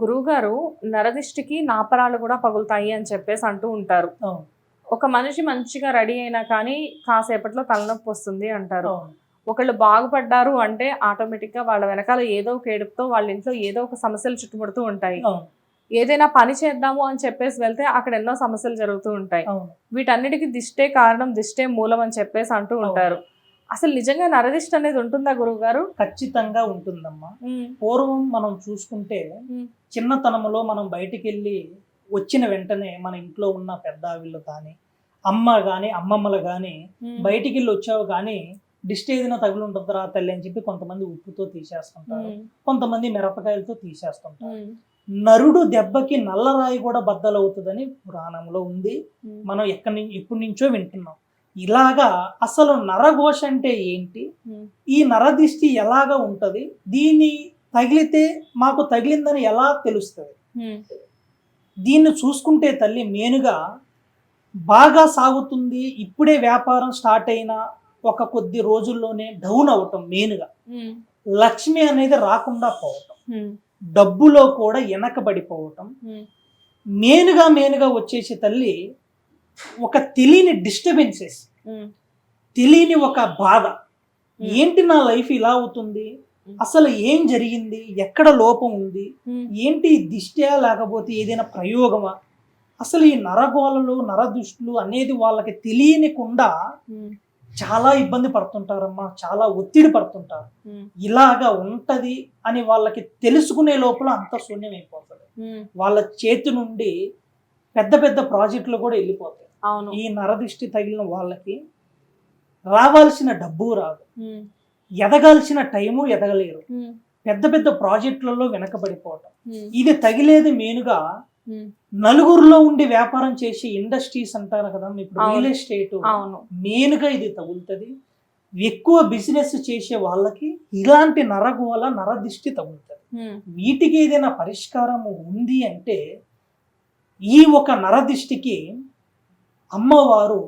గురువుగారు నరదిష్టికి నాపరాలు కూడా పగులుతాయి అని చెప్పేసి అంటూ ఉంటారు. ఒక మనిషి మంచిగా రెడీ అయినా కానీ కాసేపట్లో తలనొప్పి వస్తుంది అంటారు. ఒకళ్ళు బాగుపడ్డారు అంటే ఆటోమేటిక్గా వాళ్ళ వెనకాల ఏదో ఒక ఏడుపుతో వాళ్ళ ఇంట్లో ఏదో ఒక సమస్యలు చుట్టుముడుతూ ఉంటాయి. ఏదైనా పని చేద్దాము అని చెప్పేసి వెళ్తే అక్కడ ఎన్నో సమస్యలు జరుగుతూ ఉంటాయి. వీటన్నిటికీ దిష్టే కారణం దిష్టే మూలం అని చెప్పేసి అంటూ ఉంటారు. అసలు నిజంగా నరదిష్టి అనేది ఉంటుందా గురువు గారు ఖచ్చితంగా ఉంటుందమ్మా. పూర్వం మనం చూసుకుంటే. చిన్నతనంలో మనం బయటికి వెళ్ళి వచ్చిన వెంటనే మన ఇంట్లో ఉన్న పెద్ద వీళ్ళు కానీ అమ్మ కానీ అమ్మమ్మలు కానీ బయటికి వెళ్ళి వచ్చావు కానీ డిస్ట్ ఏదైనా తగులు ఉంటుందిరా తల్లి అని చెప్పి కొంతమంది ఉప్పుతో తీసేస్తుంటారు. కొంతమంది మిరపకాయలతో తీసేస్తుంటారు. నరుడు దెబ్బకి నల్లరాయి కూడా బద్దలవుతుందని పురాణంలో ఉంది. మనం ఎక్కడి ఎప్పటి నుంచో వింటున్నాం. ఇలాగా అసలు నరఘోష అంటే ఏంటి? ఈ నరదిష్టి ఎలాగా ఉంటది? దీన్ని తగిలితే మాకు తగిలిందని ఎలా తెలుస్తుంది? దీన్ని చూసుకుంటే తల్లి మేనుగా బాగా సాగుతుంది ఇప్పుడే వ్యాపారం స్టార్ట్ అయిన ఒక కొద్ది రోజుల్లోనే డౌన్ అవటం మేనుగా. లక్ష్మి అనేది రాకుండా పోవటం. డబ్బులో కూడా వెనకబడిపోవటం. మేనుగా మేనుగా వచ్చేసి తల్లి ఒక తెలియని డిస్టర్బెన్సెస్ తెలియని ఒక బాధ. ఏంటి నా లైఫ్ ఇలా అవుతుంది? అసలు ఏం జరిగింది? ఎక్కడ లోపం ఉంది? ఏంటి దిష్ట్యా లేకపోతే ఏదైనా ప్రయోగమా? అసలు ఈ నరగోళలు నరదుష్టులు అనేది వాళ్ళకి తెలియనికుండా చాలా ఇబ్బంది పడుతుంటారమ్మా చాలా ఒత్తిడి పడుతుంటారు. ఇలాగా ఉంటది అని వాళ్ళకి తెలుసుకునే లోపల అంత శూన్యం అయిపోతుంది వాళ్ళ చేతి నుండి పెద్ద పెద్ద ప్రాజెక్టులు కూడా వెళ్ళిపోతాయి. అవును. ఈ నరదిష్టి తగిలిన వాళ్ళకి రావాల్సిన డబ్బు రాదు. ఎదగాల్సిన టైము ఎదగలేరు. పెద్ద పెద్ద ప్రాజెక్టులలో వెనకబడిపోవటం. ఇది తగిలేది మెయిన్గా నలుగురిలో ఉండి వ్యాపారం చేసే ఇండస్ట్రీస్ అంటారు కదా ఇప్పుడు. Real estate. మెయిన్గా ఇది తగులుతుంది. ఎక్కువ బిజినెస్ చేసే వాళ్ళకి ఇలాంటి నరగోల నరదిష్టి తగులుతుంది. వీటికి ఏదైనా పరిష్కారం ఉంది అంటే ఈ ఒక నరదిష్టికి అమ్మవారు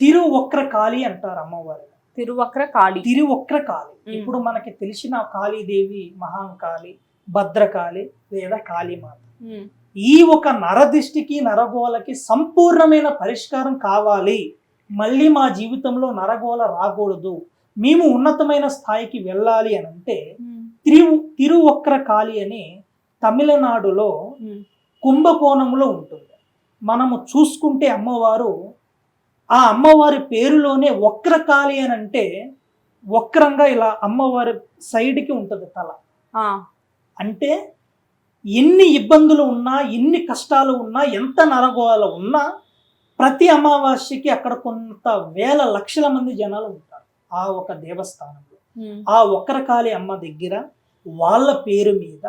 తిరువక్ర కాళి అంటారు అమ్మవారు తిరువక్ర కాళి తిరువక్ర కాళి. ఇప్పుడు మనకి తెలిసిన కాళీదేవి మహాంకాళి భద్రకాళి లేదా కాళీమాత. ఈ ఒక నరదిష్టికి నరగోలకి సంపూర్ణమైన పరిష్కారం కావాలి. మళ్ళీ మా జీవితంలో నరగోల రాకూడదు. మేము ఉన్నతమైన స్థాయికి వెళ్ళాలి అని అంటే తిరు తిరువక్ర కాళి అని తమిళనాడులో కుంభకోణంలో ఉంటుంది. మనము చూసుకుంటే అమ్మవారు ఆ అమ్మవారి పేరులోనే వక్రకాళి అని అంటే వక్రంగా ఇలా అమ్మవారి సైడ్కి ఉంటుంది తల. అంటే ఎన్ని ఇబ్బందులు ఉన్నా ఎన్ని కష్టాలు ఉన్నా ఎంత నరగోళ ఉన్నా ప్రతి అమావాస్యకి అక్కడ కొంత వేల లక్షల మంది జనాలు ఉంటారు ఆ ఒక దేవస్థానంలో. ఆ వక్రకాళి అమ్మ దగ్గర వాళ్ళ పేరు మీద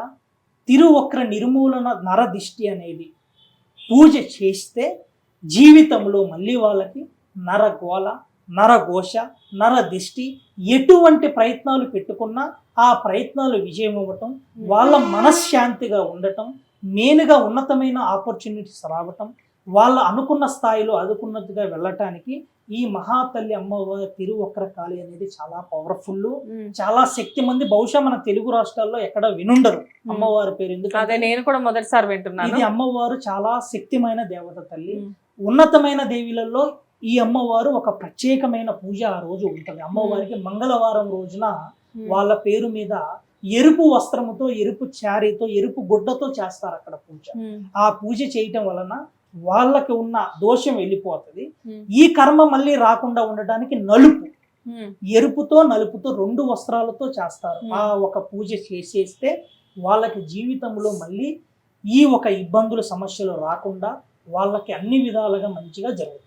తిరువక్ర నిర్మూలన నరదిష్టి అనేది పూజ చేస్తే జీవితంలో మళ్ళీ వాళ్ళకి నరగోళ నరఘోష నరదిష్టి ఎటువంటి ప్రయత్నాలు పెట్టుకున్నా ఆ ప్రయత్నాలు విజయం అవ్వటం వాళ్ళ మనశ్శాంతిగా ఉండటం మెయిన్గా ఉన్నతమైన ఆపర్చునిటీస్ రావటం వాళ్ళ అనుకున్న స్థాయిలో అనుకున్నట్టుగా వెళ్ళటానికి ఈ మహాతల్లి అమ్మవారి తిరువక్ర కాళి అనేది చాలా పవర్ఫుల్. చాలా శక్తి మంది బహుశా మన తెలుగు రాష్ట్రాల్లో ఎక్కడ వినుండరు అమ్మవారి పేరు. ఎందుకంటే నేను కూడా మొదటిసారి వింటున్నాను. ఇది అమ్మవారు చాలా శక్తిమైన దేవత తల్లి. ఉన్నతమైన దేవిలలో ఈ అమ్మవారు ఒక ప్రత్యేకమైన పూజ ఆ రోజు ఉంటుంది. అమ్మవారికి మంగళవారం రోజున వాళ్ళ పేరు మీద ఎరుపు వస్త్రముతో ఎరుపు చారీతో ఎరుపు గుడ్డతో చేస్తారు అక్కడ పూజ. ఆ పూజ చేయటం వలన వాళ్ళకి ఉన్న దోషం వెళ్ళిపోతుంది. ఈ కర్మ మళ్ళీ రాకుండా ఉండడానికి నలుపు. ఎరుపుతో నలుపుతో రెండు వస్త్రాలతో చేస్తారు. ఆ ఒక పూజ చేసేస్తే వాళ్ళకి జీవితంలో మళ్ళీ ఈ ఒక ఇబ్బందులు సమస్యలు రాకుండా వాళ్ళకి అన్ని విధాలుగా మంచిగా జరుగుతాయి